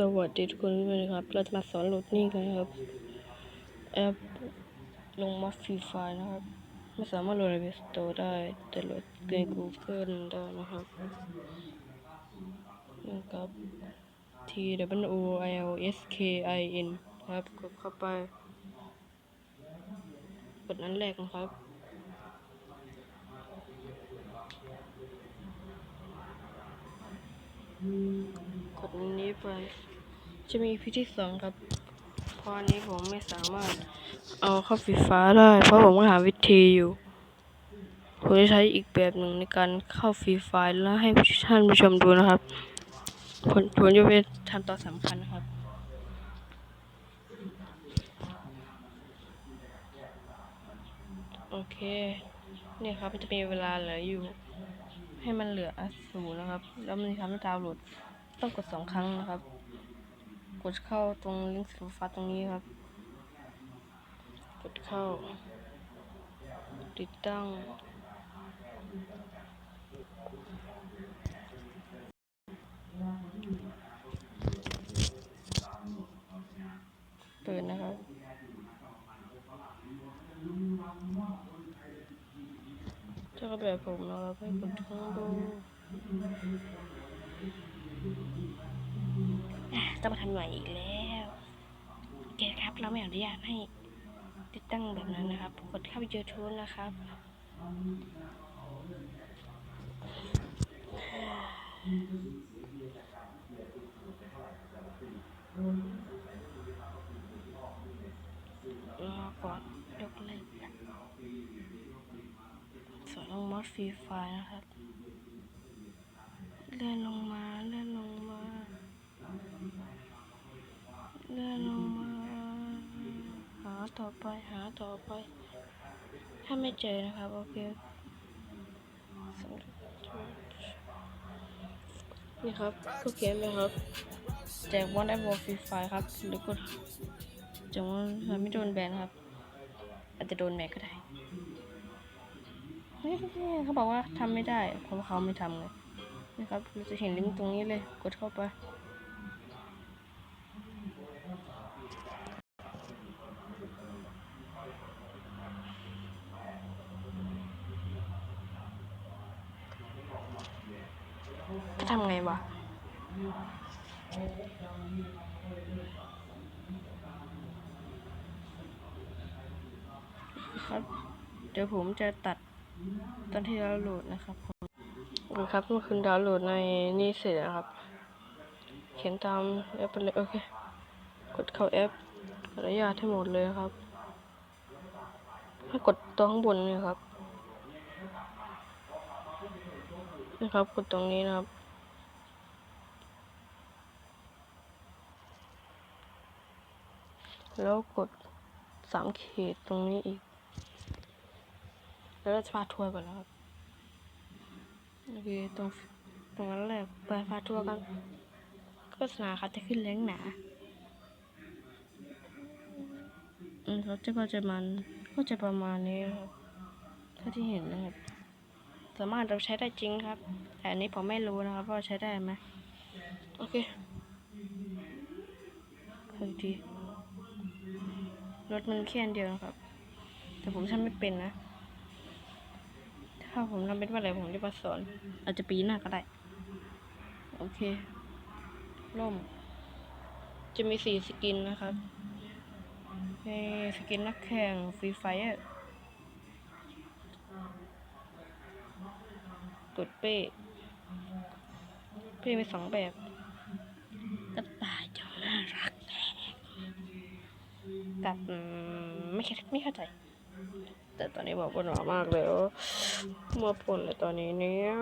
สวัสดีทุกคนด้วยนะครับ เราจะมาสอนโหลดนี่กันนะครับ แอปลงมาฟรีไฟนะครับ ไม่สามารถโหลดใน Play Store ได้ แต่โหลดใน Google ได้นะครับนะครับ T W O I L S K I N ครับกดเข้าไปกดอันแรกนะครับ กดนี้ไป จะมีพิธีสองครับพราะอันนี้ผมไม่สามารถเอาเข้าไฟฟ้าได้ เพราะผมก็หาวิธีอยู่ผมจะใช้อีกแบบหนึ่งในการเข้าฟรีไฟล์แล้วให้ท่านผู้ชมดูนะครับผมผมจะเป็นขั้นตอนสำคัญนะครับ โอเค เนี่ยครับมันจะมีเวลาเหลืออยู่ ให้มันเหลือศูนย์นะครับ แล้วมันจะทำให้ดาวน์โหลดต้องกดสองครั้งนะครับ กดเข้าตรงลิงก์สีฟ้าตรงนี้ครับ กดเข้า ติดตั้ง เปิดนะครับ ถ้าก็แบบผมเราให้กดทั้งดูต้องมาทำใหม่อีกแล้วโอเคครับ เราไม่อนุญาตให้ติดตั้งแบบนั้นนะครับกดเข้า YouTube นะครับ รอก่อนยกเลิกส่วนลงมอ ดฟรีไฟล์นะครับ เลื่อนลงมา เลื่อนลงมา เลื่อนลงมา หาต่อไป หาต่อไป ถ้าไม่เจอนะครับ โอเคนี่ครับก็เขียนเลยครับ แจกวันได้บอลฟรีไฟล์ครับหรือกดจกวันไม่โดนแบนครับ อาจจะโดนแบนก็ได้ เฮ้ยเขาบอกว่าทำไม่ได้เพราะเขาไม่ทำไงนะครับเราจะเห็นลิงก์ตรงนี้เลย กดเข้าไป ก็ทำไงวะครับ เดี๋ยวผมจะตัด ตอนที่ดาวน์โหลดนะครับนะครับเมื่อคืนดาวน์โหลดในนี่เสร็จนะครับ เขียนตามแอปไปเลยโอเค กดเข้าแอปอนุญาตให้หมดเลยครับ ให้กดตัวข้างบนนี่ครับ นะครับ กดตรงนี้นะครับแล้วกดสามขีดตรงนี้อีก แล้วเราจะพาทัวร์ก่อนนะครับโอเคตรงตรงนั้นแหละไปพาทัวร์กันโฆษณาครับจะขึ้นแรงหนาอืมครับจะก็จะมันก็จะประมาณนี้ครับเท่าที่เห็นนะครับ สามารถเราใช้ได้จริงครับ แต่อันนี้ผมไม่รู้นะครับว่าใช้ได้ไหมโอเคขออีกทีรถมันแค่นเดียวนะครับ แต่ผมทำไม่เป็นนะ ถ้าผมทำเป็นเมื่อไหร่ผมจะมาสอน อาจจะปีหน้าก็ได้ โอเค ร่ม จะมีสีสกินนะครับมีสกินนักแข่งฟรีไฟร์กดเป้ เป้มีสองแบบกระต่ายจอน่ารักกับอืมไม่เข้าไม่เข้าใจ แต่ตอนนี้บอกว่าหนาวมากเลยมัวปนเลยตอนนี้เนี่ย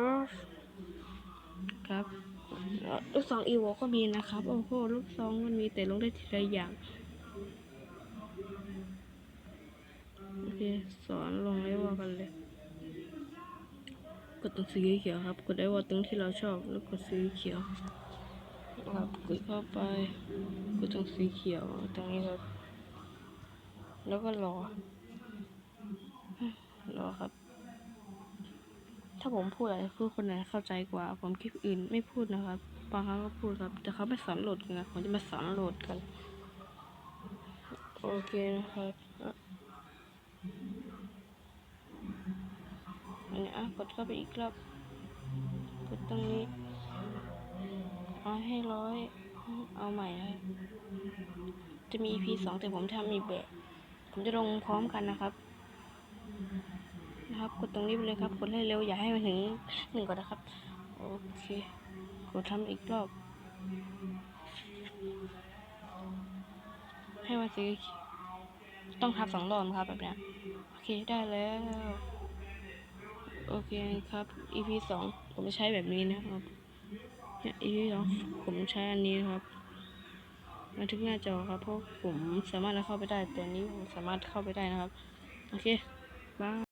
ครับลูกซองอีโวก็มีนะครับ โอ้โหลูกซองมันมีแต่ลงได้ทีละอย่างโอเคสอนลงไอวอกันเลย กดตรงสีเขียวครับ กดไอวอตรงที่เราชอบแล้วกดสีเขียวครับกดเข้าไปกดตรงสีเขียวตรงนี้ครับ แล้วก็รอ รอครับ ถ้าผมพูดอะไรพูดคนไหนเข้าใจกว่า ผมคลิปอื่นไม่พูดนะครับบางครั้งก็พูดครับ แต่เขาไม่สอนโหลดกันนะผมจะมาสอนโหลดกัน โอเคนะครับอะอันนี้อะกดเข้าไปอีกรอบกดตรงนี้เอาให้ร้อย เอาใหม่นะครับจะมี EP สองแต่ผมทำอีกแบบ ผมจะลงพร้อมกันนะครับ นะครับ กดตรงนี้ไปเลยครับ กดให้เร็วอย่าให้มันถึงหนึ่งก่อนนะครับ โอเค กดทำอีกรอบ ให้มันสีต้องทับสองรอบครับแบบนี้โอเคได้แล้ว โอเคครับ EP สองผมใช้แบบนี้นะครับเนี่ย EP สองผมใช้อันนี้นะครับบันทึกหน้าจอครับเพราะผมสามารถเข้าไปได้แต่อันนี้ผมสามารถเข้าไปได้นะครับ โอเค บาย